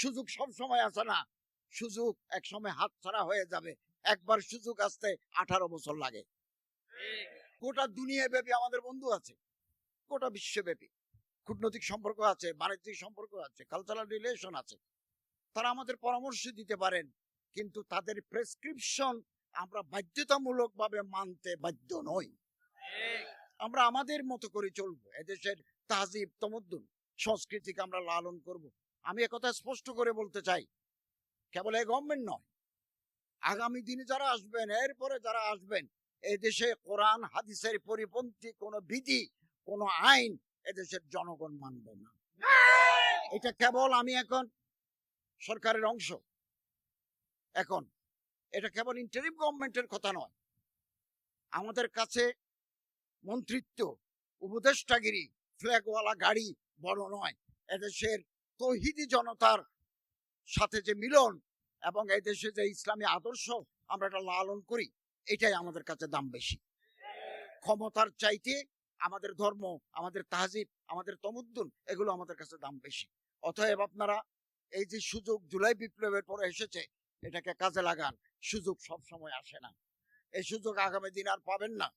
সুযোগ সব সময় আসে না। সুযোগ এক সময় হাত ছাড়া হয়ে যাবে। একবার সুযোগ আসতে আঠারো বছর লাগে। গোটা দুনিয়া ব্যাপী আমাদের বন্ধু আছে। গোটা বিশ্বব্যাপী। কূটনৈতিক সম্পর্ক আছে, বাণিজ্যিক সম্পর্ক আছে কালচারাল রিলেশন আছে। তারা আমাদের পরামর্শ দিতে পারেন, কিন্তু তাদের প্রেসক্রিপশন আমরা বাধ্যতামূলক ভাবে মানতে বাধ্য নই। আমরা আমাদের মতো করে চলবো। এদেশের তাহজিব তমদ্দুন সংস্কৃতিকে আমরা লালন করব। আমি একথা স্পষ্ট করে বলতে চাই। কেবল এই গভর্নমেন্ট নয়। আগামী দিনে যারা আসবেন, এরপরে যারা আসবেন এই দেশে কোরআন, হাদিসের পরিপন্থী কোনো বিধি, কোনো আইন এদেশের জনগণ মানবে না। এটা কেবল আমি এখন সরকারের অংশ। এখন এটা কেবল ইন্টারিম গভর্নমেন্টের কথা নয়। আমাদের কাছে মন্ত্রিত্ব, উপদেষ্টাগিরি, ফ্ল্যাগওয়ালা গাড়ি বড় নয়। এদেশের তহিদি জনতার সাথে যে মিলন এবং এই দেশে যে ইসলামী আদর্শ আমরা এটা লালন করি, এটাই আমাদের কাছে দাম বেশি। ক্ষমতার চাইতে আমাদের ধর্ম, আমাদের তাহজিব, আমাদের তমুদ্দুন এগুলো আমাদের কাছে দাম বেশি। অতএব আপনারা এই যে সুযোগ জুলাই বিপ্লবের পরে এসেছে, এটাকে কাজে লাগান। সুযোগ সব সময় আসে না। এই সুযোগ আগামী দিন আর পাবেন না।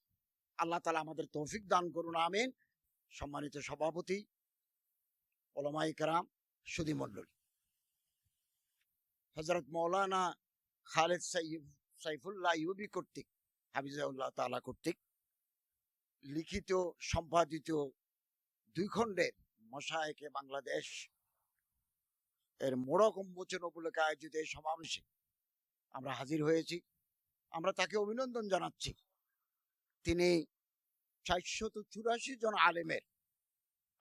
আল্লাহ তালা আমাদের তৌফিক দান করুন, আমিন। সম্মানিত সভাপতি ওলামাই কারাম সুদী মন্ডলী হজরত মৌলানা খালেদ সাইফ সাইফুল্লাহ ইউবি কর্তৃক হাফিজাউল্লাহ তালা কর্তৃক লিখিত, সম্পাদিত দুই খণ্ডের মশায়েকে বাংলাদেশ এর মোড়ক উন্মোচন উপলক্ষে আয়োজিত এই সমাবেশে আমরা হাজির হয়েছি। আমরা তাকে অভিনন্দন জানাচ্ছি। তিনি চারশত চুরাশি জন আলেমের,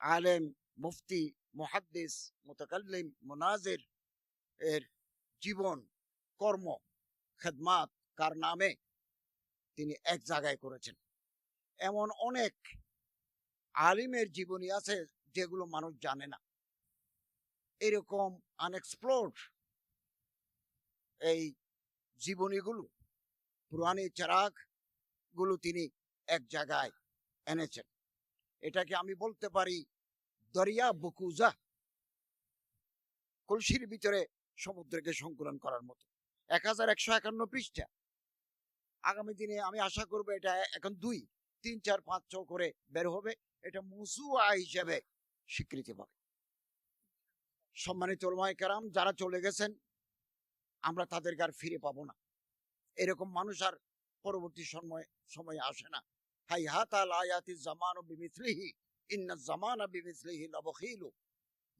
আলেম, মুফতি মুহাদ্দিস, মুতাকাল্লিম, মুনাজির এর জীবন, কর্ম, খেদমাত, কার নামে তিনি এক জায়গায় করেছেন। এমন অনেক আলিমের জীবনী আছে যেগুলো মানুষ জানে না। এরকম আনএক্সপ্লোর্ড এই জীবনীগুলো, পুরানি চেরাগগুলো তিনি এক জায়গায় এনেছেন। এটাকে আমি বলতে পারি দরিয়া, বকুজা কলসির ভিতরে সমুদ্রকে সংকুলন করার মতো। এক হাজার একশো একান্ন পৃষ্ঠা। আগামী দিনে আমি আশা করব এটা এখন দুই, তিন, চার, পাঁচ, ছ করে বের হবে। এটা মুসুয়া হিসেবে স্বীকৃতি পাবে। সম্মানিত কেরাম, যারা চলে গেছেন, আমরা তাদেরকে আর ফিরে পাবো না। এরকম মানুষ আর পরবর্তী সময় সময় আসে না। হাই হাতাল আয়াতি জামান বিমিসলিহি। ইন্না জামানা বিমিসলিহি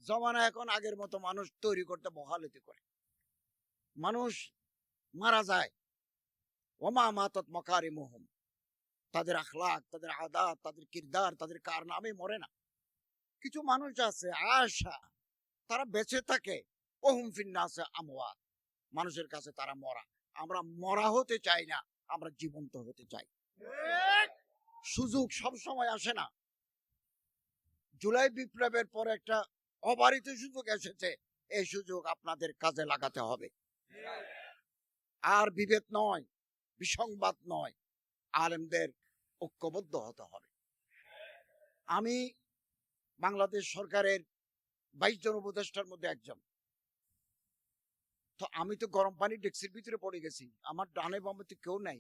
জমানা এখন আগের মতো মানুষ তৈরি করতে বহালতি করে। মানুষ মারা যায়। ওমা মাতত মকারি মোহম তাদের আখলাক তাদের আদাত তাদের কিরদার তাদের কারনামে মরে না। কিছু মানুষ আছে আশা তারা বেঁচে থাকে। ওহুম ফিন্নাসে আমওয়াত। মানুষের কাছে তারা মরা। আমরা মরা হতে চাই না আমরা জীবন্ত হতে চাই। সুযোগ সব সময় আসে না। জুলাই বিপ্লবের পর একটা অবারিত সুযোগ এসেছে। এই সুযোগ আপনাদের কাজে লাগাতে হবে। আর বিভেদ নয়, বিসংবাদ নয়, আলেমদের ঐক্যবদ্ধ হতে হবে। আমি বাংলাদেশ সরকারের বাইশ জন উপদেষ্টার মধ্যে একজন। তো আমি তো গরম পানি ডেক্সির ভিতরে পড়ে গেছি। আমার ডানে বামে তো কেউ নাই।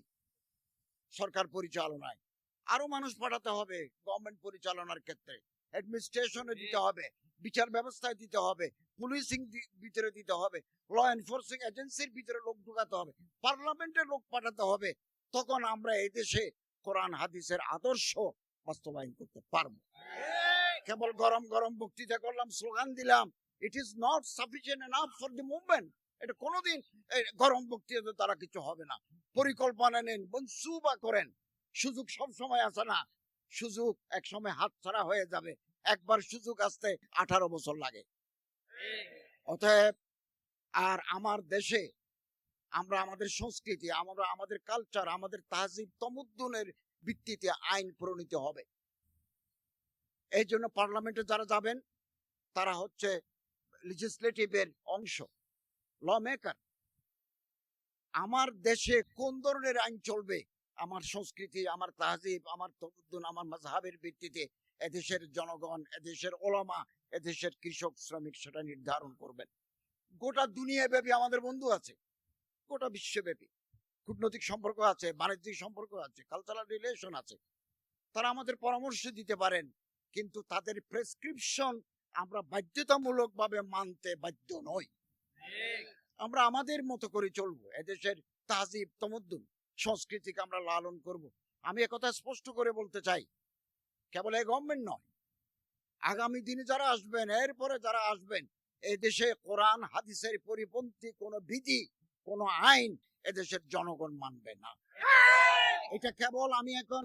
সরকার পরিচালনায়। আরও মানুষ পাঠাতে হবে গভর্নমেন্ট পরিচালনার ক্ষেত্রে। অ্যাডমিনিস্ট্রেশনে দিতে হবে বিচার ব্যবস্থায় দিতে হবে পুলিশিং ভিতরে দিতে হবে ল এনফোর্সিং এজেন্সির ভিতরে লোক ঢুকাতে হবে পার্লামেন্টের লোক পাঠাতে হবে তখন আমরা এই দেশে কোরআন হাদিসের আদর্শ বাস্তবায়ন করতে পারব। কেবল গরম গরম বক্তৃতা করলাম স্লোগান দিলাম it is not sufficient enough for the movement এটা কোনোদিন গরম বক্তৃতা তারা কিছু হবে না। পরিকল্পনা নেন মনসুবা করেন। সুযোগ সবসময় আসে না সুযোগ এক সময় হাত ছাড়া হয়ে যাবে। একবার সুযোগ আসতে আঠারো বছর লাগে। অতএব, আর আমার দেশে আমরা আমাদের সংস্কৃতি, আমরা আমাদের কালচার আমাদের তাহজিব তমুদ্দুনের ভিত্তিতে আইন প্রণীত হবে। এই জন্য পার্লামেন্টে যারা যাবেন, তারা হচ্ছে লিজিসলেটিভের অংশ ল মেকার আমার দেশে কোন ধরনের আইন চলবে? আমার সংস্কৃতি আমার তাহজিব আমার তমুদ্দুন আমার মাঝহাবের ভিত্তিতে এদেশের জনগণ এদেশের ওলামা এদেশের কৃষক শ্রমিক সেটা নির্ধারণ করবেন। গোটা দুনিয়া ব্যাপী আমাদের বন্ধু আছে। গোটা বিশ্বব্যাপী কূটনৈতিক সম্পর্ক আছে বাণিজ্যিক সম্পর্ক আছে কালচারাল রিলেশন আছে। তারা আমাদের পরামর্শ দিতে পারেন কিন্তু তাদের প্রেসক্রিপশন আমরা বাধ্যতামূলকভাবে মানতে বাধ্য নই। আমরা আমাদের মতো করে চলবো এদেশের তাজিব তমদ্দুন সংস্কৃতিকে আমরা লালন করব। আমি একথা স্পষ্ট করে বলতে চাই, কেবল এই গভর্নমেন্ট নয়। আগামী দিনে যারা আসবেন, এরপরে যারা আসবেন এই দেশে কোরআন, হাদিসের পরিপন্থী কোনো বিধি, কোনো আইন এদেশের জনগণ মানবে না। এটা কেবল আমি এখন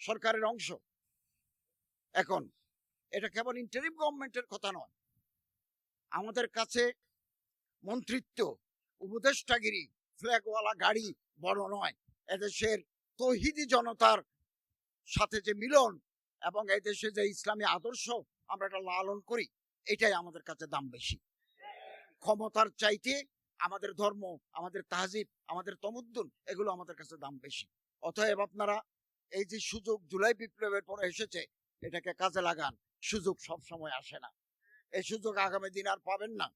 সরকারের অংশ। এখন এটা কেবল ইন্টারিম গভর্নমেন্টের কথা নয়। আমাদের কাছে মন্ত্রিত্ব, উপদেষ্টাগিরি ফ্ল্যাগওয়ালা গাড়ি বড় নয়। এদেশের তহিদি জনতার সাথে যে মিলন এবং এদেশে যে ইসলামী আদর্শ আমরা এটা লালন করি, এটাই আমাদের কাছে দাম বেশি। ক্ষমতার চাইতে আমাদের ধর্ম, আমাদের তাহজিব, আমাদের তমুদ্দুন, এগুলো আমাদের কাছে দাম বেশি। অতএব আপনারা এই যে সুযোগ জুলাই বিপ্লবের পরে এসেছে, এটাকে কাজে লাগান। সুযোগ সব সময় আসে না। এই সুযোগ আগামী দিন আর পাবেন না।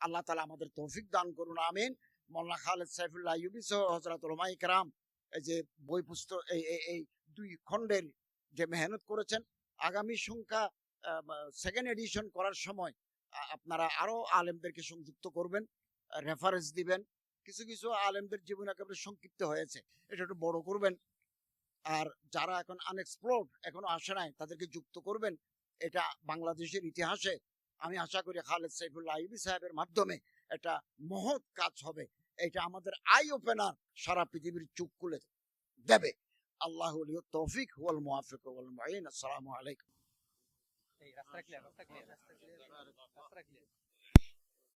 আল্লাহ তালা আমাদের তৌফিক দান করুন, আমিন। মোল্লা খালেদ সাইফুল্লাহ ইউবি সহ হজরত রমাই কারাম এই যে বই পুস্তক, এই, এই- দুই খণ্ডের যে মেহনত করেছেন, আগামী সংখ্যা সেকেন্ড এডিশন করার সময় আপনারা আরও আলেমদেরকে সংযুক্ত করবেন রেফারেন্স দিবেন। কিছু কিছু আলেমদের জীবন একেবারে সংক্ষিপ্ত হয়েছে, এটা একটু বড় করবেন। আর যারা এখন আনএক্সপ্লোর্ড এখনও আসে নাই, তাদেরকে যুক্ত করবেন, এটা বাংলাদেশের ইতিহাসে আমি আশা করি খালেদ সাইফুল্লাহ আইবি সাহেবের মাধ্যমে একটা মহৎ কাজ হবে। এটা আমাদের আই ওপেনার সারা পৃথিবীর চোখ খুলে দেবে। আল্লাহ তৌফিক, হুয়াল মুহাফিক আসসালামু আলাইকুম। রাস্তা রাস্তা রাস্তা